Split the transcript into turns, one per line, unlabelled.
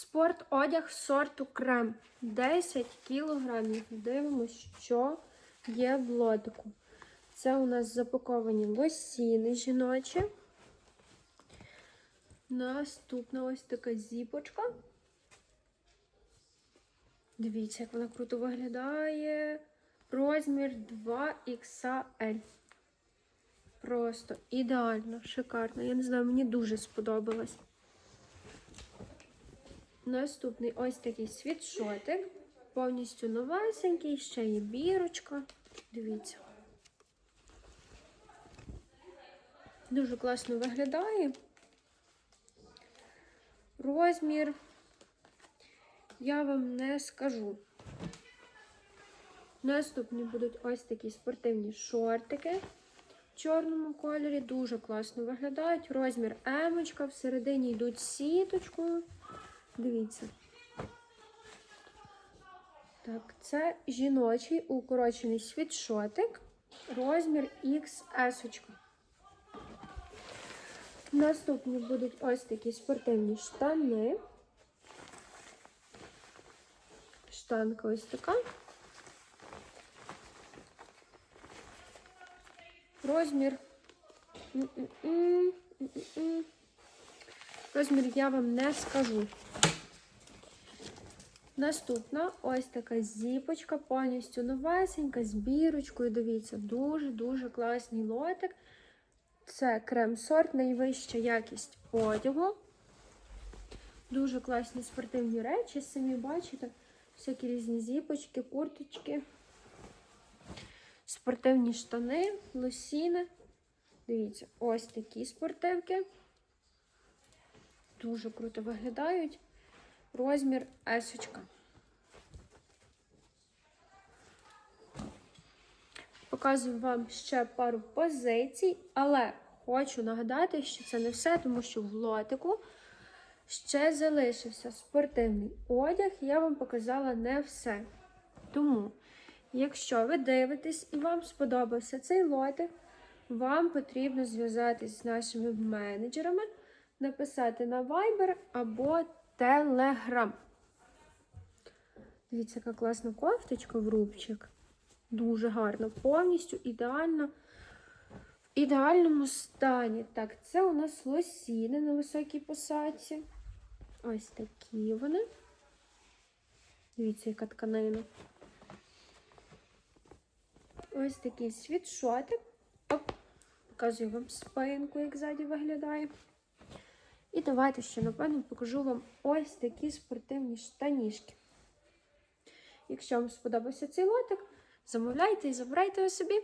Спорт одяг сорту крем 10 кілограмів. Дивимось, що є в лотику. Це у нас запаковані лосіни жіночі. Наступна ось така зіпочка. Дивіться, як вона круто виглядає. Розмір 2XL. Просто ідеально, шикарно. Я не знаю, мені дуже сподобалось. Наступний ось такий світшотик. Повністю новесенький, ще є бірочка. Дивіться. Дуже класно виглядає. Розмір я вам не скажу. Наступні будуть ось такі спортивні шортики в чорному кольорі. Дуже класно виглядають. Розмір емочка, всередині йдуть сіточкою. Дивіться. Так, це жіночий укорочений світшотик. Розмір XS. Наступні будуть ось такі спортивні штани. Штанка ось така. Розмір. Розмір я вам не скажу. Наступна ось така зіпочка, повністю новесенька, з бірочкою. Дивіться, дуже-дуже класний лотик. Це крем-сорт, найвища якість одягу. Дуже класні спортивні речі. Самі бачите, всякі різні зіпочки, курточки, спортивні штани, лосіни. Дивіться, ось такі спортивки. Дуже круто виглядають. Розмір есочка. Показую вам ще пару позицій, але хочу нагадати, що це не все, тому що в лотику ще залишився спортивний одяг, я вам показала не все. Тому, якщо ви дивитесь і вам сподобався цей лотик, вам потрібно зв'язатись з нашими менеджерами, написати на Viber або Telegram. Дивіться, яка класна кофточка в рубчик. Дуже гарно, повністю ідеально, в ідеальному стані. Так, це у нас лосіни на високій посадці. Ось такі вони. Дивіться, яка тканина. Ось такий світшотик. Оп, показую вам спинку, як ззаді виглядає. І давайте ще, напевно, покажу вам ось такі спортивні штанішки. Якщо вам сподобався цей лотик, замовляйте і забирайте його собі.